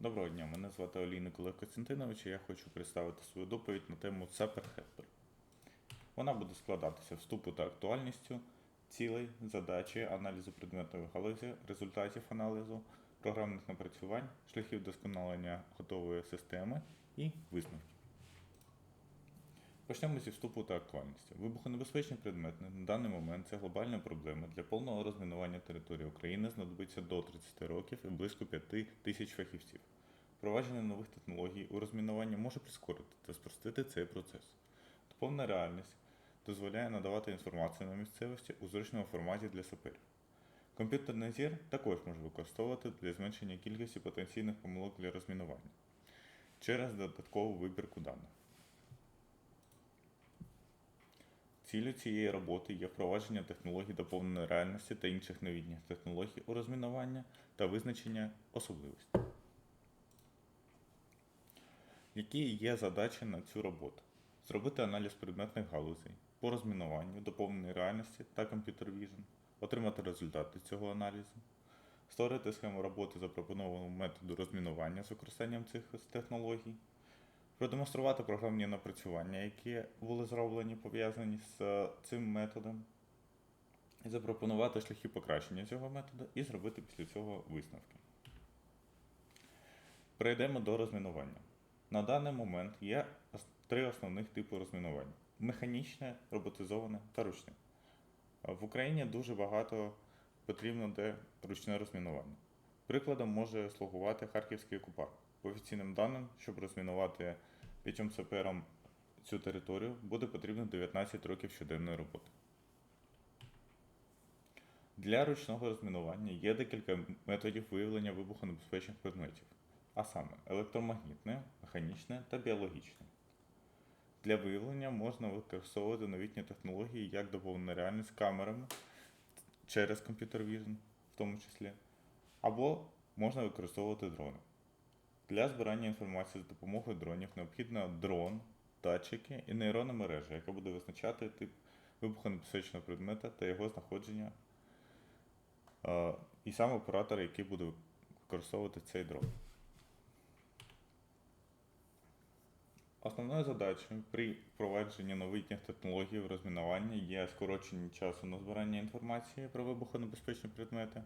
Доброго дня, мене звати Олійник Олег Костянтинович і я хочу представити свою доповідь на тему Сепер Хеппер. Вона буде складатися вступу та актуальністю, цілей, задачі, аналізу предметної галузі, результатів аналізу, програмних напрацювань, шляхів досконалення готової системи і висновків. Почнемо зі вступу та актуальності. Вибухонебезпечні предмети на даний момент це глобальна проблема. Для повного розмінування території України знадобиться до 30 років і близько 5 тисяч фахівців. Впровадження нових технологій у розмінуванні може прискорити та спростити цей процес. Доповнена реальність дозволяє надавати інформацію на місцевості у зручному форматі для саперів. Комп'ютерний зір також може використовувати для зменшення кількості потенційних помилок для розмінування через додаткову вибірку даних. Ціллю цієї роботи є впровадження технологій доповненої реальності та інших новітніх технологій у розмінування та визначення особливостей. Які є задачі на цю роботу? Зробити аналіз предметних галузей по розмінуванню, доповненої реальності та комп'ютер Vision, отримати результати цього аналізу, створити схему роботи запропонованого методу розмінування з використанням цих технологій, продемонструвати програмні напрацювання, які були зроблені пов'язані з е, цим методом, і запропонувати шляхи покращення цього методу і зробити після цього висновки. Перейдемо до розмінування. На даний момент є три основних типи розмінування: механічне, роботизоване та ручне. В Україні дуже багато потрібно де ручне розмінування. Прикладом може слугувати Харківський окупант. По офіційним даним, щоб розмінувати п'ятьом саперам цю територію, буде потрібно 19 років щоденної роботи. Для ручного розмінування є декілька методів виявлення вибухонебезпечних предметів, а саме електромагнітне, механічне та біологічне. Для виявлення можна використовувати новітні технології, як доповнена реальність камерами через комп'ютер Vision, в тому числі, або можна використовувати дрони. Для збирання інформації з допомогою дронів необхідно дрон, датчики і нейронна мережа, яка буде визначати тип вибухонебезпечного предмета та його знаходження, і сам оператор, який буде використовувати цей дрон. Основною задачею при впровадженні новітніх технологій в розмінуванні є скорочення часу на збирання інформації про вибухонебезпечні предмети,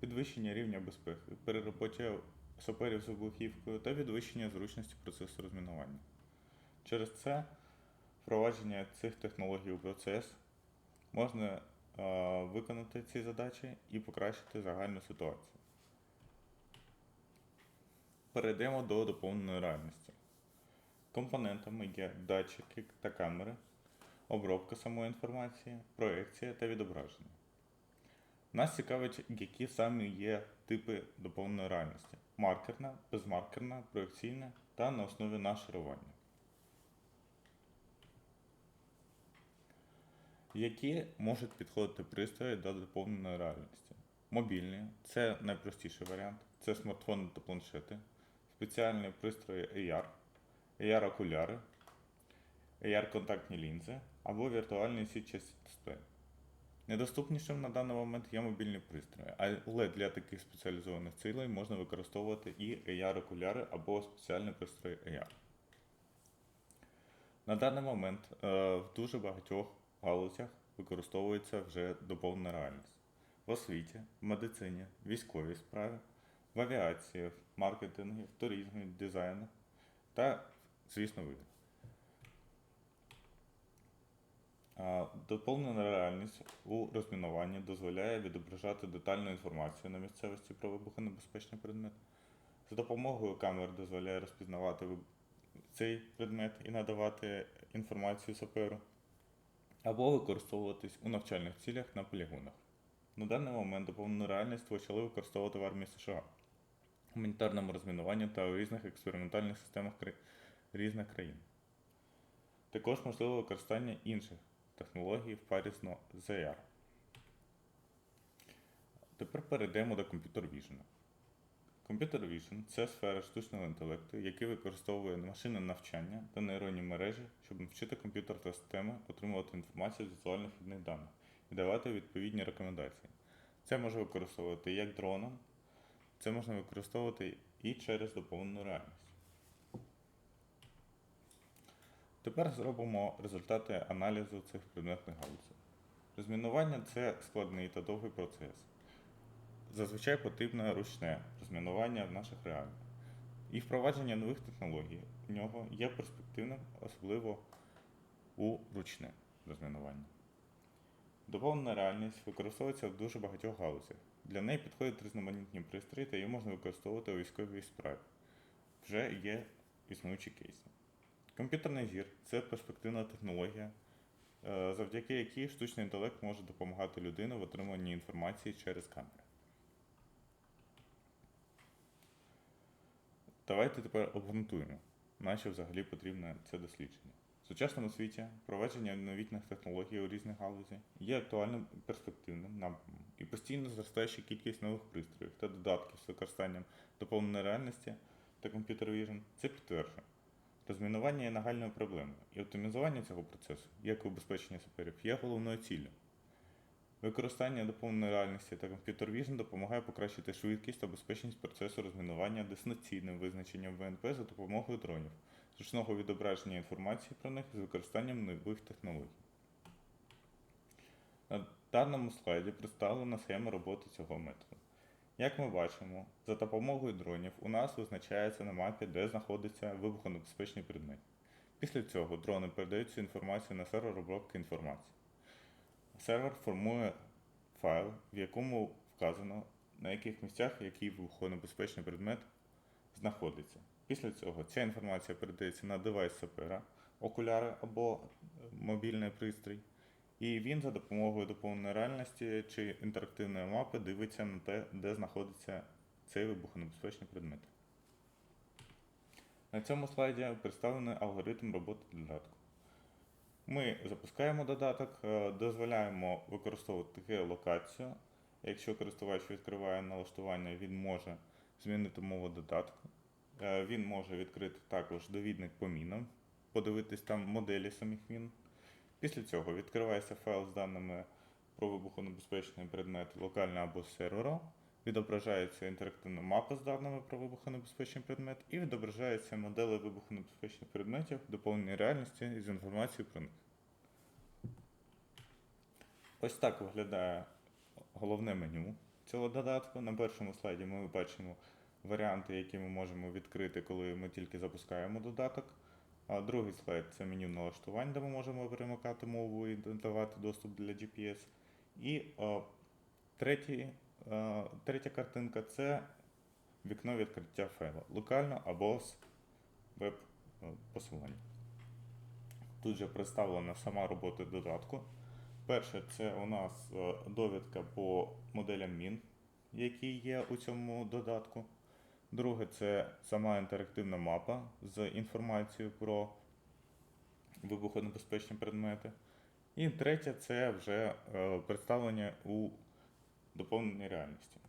підвищення рівня безпеки, перероботя саперів з вибухівкою та підвищення зручності процесу розмінування. Через це впровадження цих технологій у процес можна е, виконати ці задачі і покращити загальну ситуацію. Перейдемо до доповненої реальності. Компонентами є датчики та камери, обробка самої інформації, проекція та відображення. Нас цікавить, які саме є типи доповненої реальності: маркерна, безмаркерна, проекційна та на основі нашарування. Які можуть підходити пристрої до доповненої реальності? Мобільні це найпростіший варіант. Це смартфони та планшети, спеціальні пристрої AR, AR-окуляри, AR-контактні лінзи або віртуальний сітчасті дисплей. Недоступнішим на даний момент є мобільні пристрої, але для таких спеціалізованих цілей можна використовувати і AR-окуляри або спеціальні пристрої AR. На даний момент е, в дуже багатьох галузях використовується вже доповнена реальність. В освіті, в медицині, військовій справі, в авіації, в маркетингі, в туризмі, дизайну та, звісно, види. А, Доповнена реальність у розмінуванні дозволяє відображати детальну інформацію на місцевості про вибухонебезпечний предмет. За допомогою камер дозволяє розпізнавати цей предмет і надавати інформацію саперу, або використовуватись у навчальних цілях на полігонах. На даний момент доповнену реальність почали використовувати в армії США, гуманітарному розмінуванні та у різних експериментальних системах кра- різних країн. Також можливе використання інших технологій в парі но- Тепер перейдемо до Computer Vision. Computer Vision – це сфера штучного інтелекту, який використовує машинне навчання та нейронні мережі, щоб навчити комп'ютер та системи отримувати інформацію з візуальних вхідних даних і давати відповідні рекомендації. Це може використовувати як дроном, це можна використовувати і через доповнену реальність. Тепер зробимо результати аналізу цих предметних галузей. Розмінування це складний та довгий процес. Зазвичай потрібне ручне розмінування в наших реаліях. І впровадження нових технологій в нього є перспективним, особливо у ручне розмінування. Доповнена реальність використовується в дуже багатьох галузях. Для неї підходять різноманітні пристрої та її можна використовувати у військовій справі. Вже є існуючі кейси. Комп'ютерний зір це перспективна технологія, е, завдяки якій штучний інтелект може допомагати людині в отриманні інформації через камери. Давайте тепер обґрунтуємо, на що взагалі потрібне це дослідження. В сучасному світі впровадження новітніх технологій у різних галузі є актуальним перспективним напрямом, і постійно зростаюча кількість нових пристроїв та додатків з використанням доповненої реальності та комп'ютер Vision це підтверджує. Розмінування є нагальною проблемою, і оптимізування цього процесу, як і убезпечення саперів, є головною ціллю. Використання доповненої реальності та комп'ютер Vision допомагає покращити швидкість та безпечність процесу розмінування дистанційним визначенням ВНП за допомогою дронів, зручного відображення інформації про них з використанням нових технологій. На даному слайді представлена схема роботи цього методу. Як ми бачимо, за допомогою дронів у нас визначається на мапі, де знаходиться вибухонебезпечний предмет. Після цього дрони передають цю інформацію на сервер обробки інформації. Сервер формує файл, в якому вказано, на яких місцях який вибухонебезпечний предмет знаходиться. Після цього ця інформація передається на девайс сапера, окуляри або мобільний пристрій, і він за допомогою доповненої реальності чи інтерактивної мапи дивиться на те, де знаходиться цей вибухонебезпечний предмет. На цьому слайді представлений алгоритм роботи додатку. Ми запускаємо додаток, е, дозволяємо використовувати геолокацію. Якщо користувач відкриває налаштування, він може змінити мову додатку. Е, Він може відкрити також довідник по мінам, подивитись там моделі самих мін. Після цього відкривається файл з даними про вибухонебезпечний предмет локально або з серверу, відображається інтерактивна мапа з даними про вибухонебезпечний предмет і відображаються модели вибухонебезпечних предметів в реальності з інформацією про них. Ось так виглядає головне меню цього додатку. На першому слайді ми бачимо варіанти, які ми можемо відкрити, коли ми тільки запускаємо додаток. Другий слайд це меню налаштувань, де ми можемо перемикати мову і давати доступ для GPS. І е, третій, е, третя картинка це вікно відкриття файла локально або з веб-посилання. Тут же представлена сама робота додатку. Перше, це у нас довідка по моделям мін, які є у цьому додатку. Друге, це сама інтерактивна мапа з інформацією про вибухонебезпечні предмети. І третє це вже е, представлення у доповненій реальності.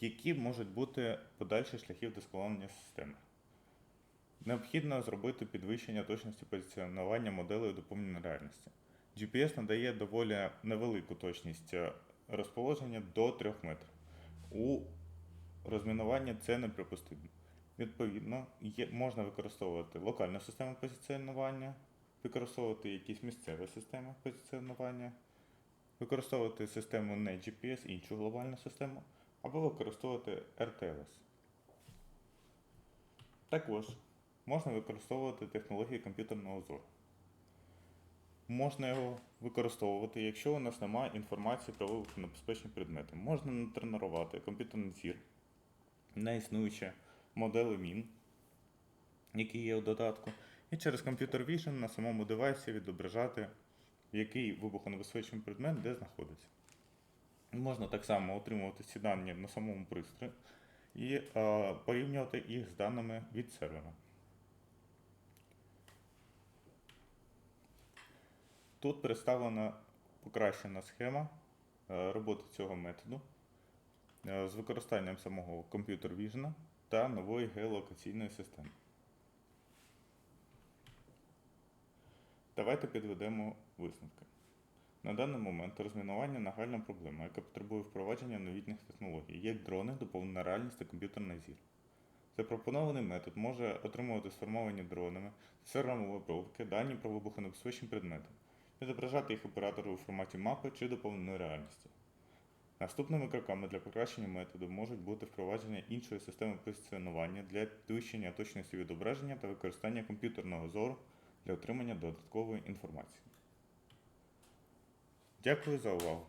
Які можуть бути подальші шляхи вдосконалення системи? Необхідно зробити підвищення точності позиціонування моделей доповненої реальності. GPS надає доволі невелику точність е, розположення до 3 метрів. У розмінуванні це неприпустимо. Відповідно, є, можна використовувати локальну систему позиціонування, використовувати якісь місцеві системи позиціонування, використовувати систему не GPS, іншу глобальну систему, або використовувати RTLS. Також можна використовувати технології комп'ютерного зору. Можна його використовувати, якщо у нас немає інформації про вибухонебезпечні предмети. Можна натренувати комп'ютерний зір на існуючі модели мін, які є у додатку, і через комп'ютер Vision на самому девайсі відображати, який вибухонебезпечний предмет де знаходиться. Можна так само отримувати ці дані на самому пристрої і е, порівнювати їх з даними від сервера. Тут представлена покращена схема е, роботи цього методу е, з використанням самого комп'ютер Vision та нової геолокаційної системи. Давайте підведемо висновки. На даний момент розмінування нагальна проблема, яка потребує впровадження новітніх технологій, як дрони, доповнена реальність та комп'ютерний зір. Запропонований метод може отримувати сформовані дронами серверами обробки дані про вибухонебезпечні предмети, відображати їх оператору у форматі мапи чи доповненої реальності. Наступними кроками для покращення методу можуть бути впровадження іншої системи позиціонування для підвищення точності відображення та використання комп'ютерного зору для отримання додаткової інформації. Дякую за увагу.